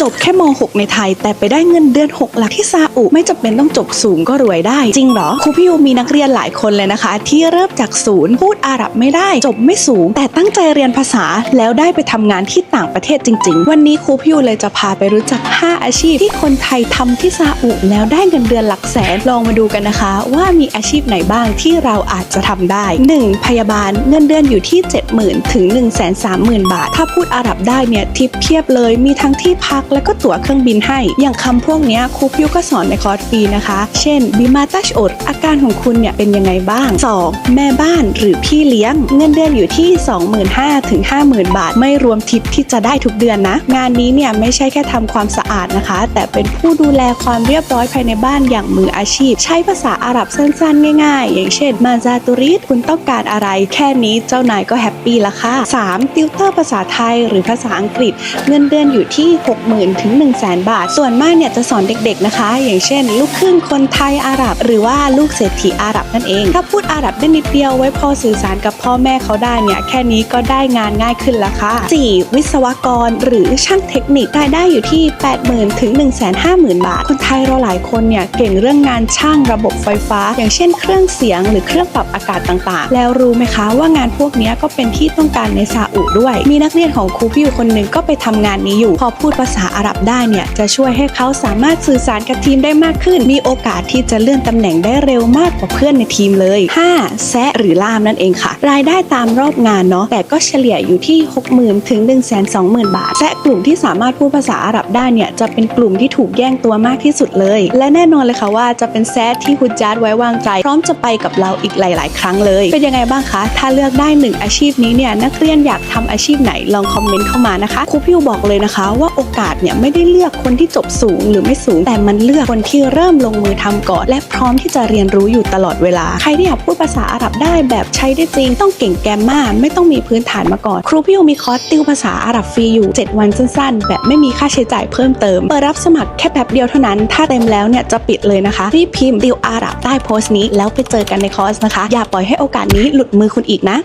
จบแค่ม .6 ในไทย แต่ไปได้เงินเดือน 6 หลักที่ซาอุ ไม่จำเป็นต้องจบสูงก็รวยได้ จริงเหรอครูพี่ยูมีนักเรียนหลายคนเลยนะคะ ที่เริ่มจากศูนย์พูดอาหรับไม่ได้ จบไม่สูง แต่ตั้งใจเรียนภาษาแล้วได้ไปทำงานที่ต่างประเทศจริง ๆ วันนี้ครูพี่ยูเลยจะพาไปรู้จัก 5 อาชีพที่คนไทยทำที่ซาอุ แล้วได้เงินเดือนหลักแสนลองมาดูกันนะคะ ว่ามีอาชีพไหนบ้างที่เราอาจจะทำได้ 1. พยาบาลเงินเดือนอยู่ที่ 70,000 ถึง 130,000 บาท ถ้าพูดอาหรับได้เนี่ยทิปเพียบเลยมีทั้งที่พักแล้วก็ตั๋วเครื่องบินให้ อย่างคำพวกนี้ครูพิวก็สอนในคอร์สฟรีนะคะ เช่นบิมาตัชอดอาการของคุณเนี่ยเป็นยังไงบ้าง 2. แม่บ้านหรือพี่เลี้ยง เงินเดือนอยู่ที่ 25,000ถึง50,000 บาท ไม่รวมทิปที่จะได้ทุกเดือนนะ งานนี้เนี่ยไม่ใช่แค่ทำความสะอาดนะคะ แต่เป็นผู้ดูแลความเรียบร้อยภายในบ้านอย่างมืออาชีพ ใช้ภาษาอาหรับสั้นๆ ง่ายๆ อย่างเช่นมาซาตุริสคุณต้องการอะไร แค่นี้เจ้านายก็แฮปปี้ละค่ะ 3. ติวเตอร์ภาษาไทยหรือภาษาอังกฤษ เงินเดือนอยู่ที่ 60,000ถึง 1 0 0 0 0 0 บาท ส่วนมากเนี่ยจะสอนเด็กๆนะคะ อย่างเช่น ลูกครึ่งคนไทยอาหรับ หรือว่าลูกเศรษฐีอาหรับนั่นเอง ถ้าพูดอาหรับได้นิดเดียวไว้พอสื่อสารกับพ่อแม่เขาได้เนี่ยแค่นี้ก็ได้งานง่ายขึ้นละค่ะ 4. วิศวกร หรือช่างเทคนิครายได้อยู่ที่ 80,000 ถึง 150,000 บาท คนไทยเราหลายคนเนี่ยเก่งเรื่องงานช่างระบบไฟฟ้า อย่างเช่น เครื่องเสียงหรือเครื่องปรับอากาศต่างๆ แล้วรู้ไหมคะว่างานพวกนี้ก็เป็นที่ต้องการในซาอุด้วย มีนักเรียนของครูพี่อยู่คนหนึ่งก็ไปทำงานนี้อยู่ พอพูดภาษาอาหรับได้เนี่ยจะช่วยให้เขาสามารถสื่อสารกับทีมได้มากขึ้น มีโอกาสที่จะเลื่อนตำแหน่งได้เร็วมากกว่าเพื่อนในทีมเลย 5. แซะหรือล่ามนั่นเองค่ะ รายได้ตามรอบงานเนาะแต่ก็เฉลี่ยอยู่ที่ 60,000 ถึง 120,000 บาท แซะกลุ่มที่สามารถพูดภาษาอาหรับได้เนี่ยจะเป็นกลุ่มที่ถูกแย่งตัวมากที่สุดเลย และแน่นอนเลยค่ะว่าจะเป็นแซะที่คุณจาร์ดไว้วางใจ พร้อมจะไปกับเราอีกหลาย ๆ ครั้งเลย เป็นยังไงบ้างคะ ถ้าเลือกได้หนึ่งอาชีพนี้เนี่ยนักเรียนอยากทำอาชีพไหนลองคอมเมนต์เข้ามานะคะครูพิวบอกเลยนะคะว่าโอกาสเนี่ยไม่ได้เลือกคนที่จบสูงหรือไม่สูง แต่มันเลือกคนที่เริ่มลงมือทำก่อน และพร้อมที่จะเรียนรู้อยู่ตลอดเวลา ใครที่อยากพูดภาษาอาหรับได้แบบใช้ได้จริง ต้องเก่งแกรมมาไม่ต้องมีพื้นฐานมาก่อน ครูพิวมีคอร์สติวภาษาอาหรับฟรีอยู่ 7 วันสั้นๆ แบบไม่มีค่าใช้จ่ายเพิ่มเติมเปิดรับสมัครแค่แป๊บเดียวเท่านั้น ถ้าเต็มแล้วเนี่ยจะปิดเลยนะคะรีบพิมพ์ติวอาหรับใต้โพสต์นี้ แล้วไปเจอกันในคอร์สนะคะ อย่าปล่อยให้โอกาสนี้หลุดมือคุณอีกนะ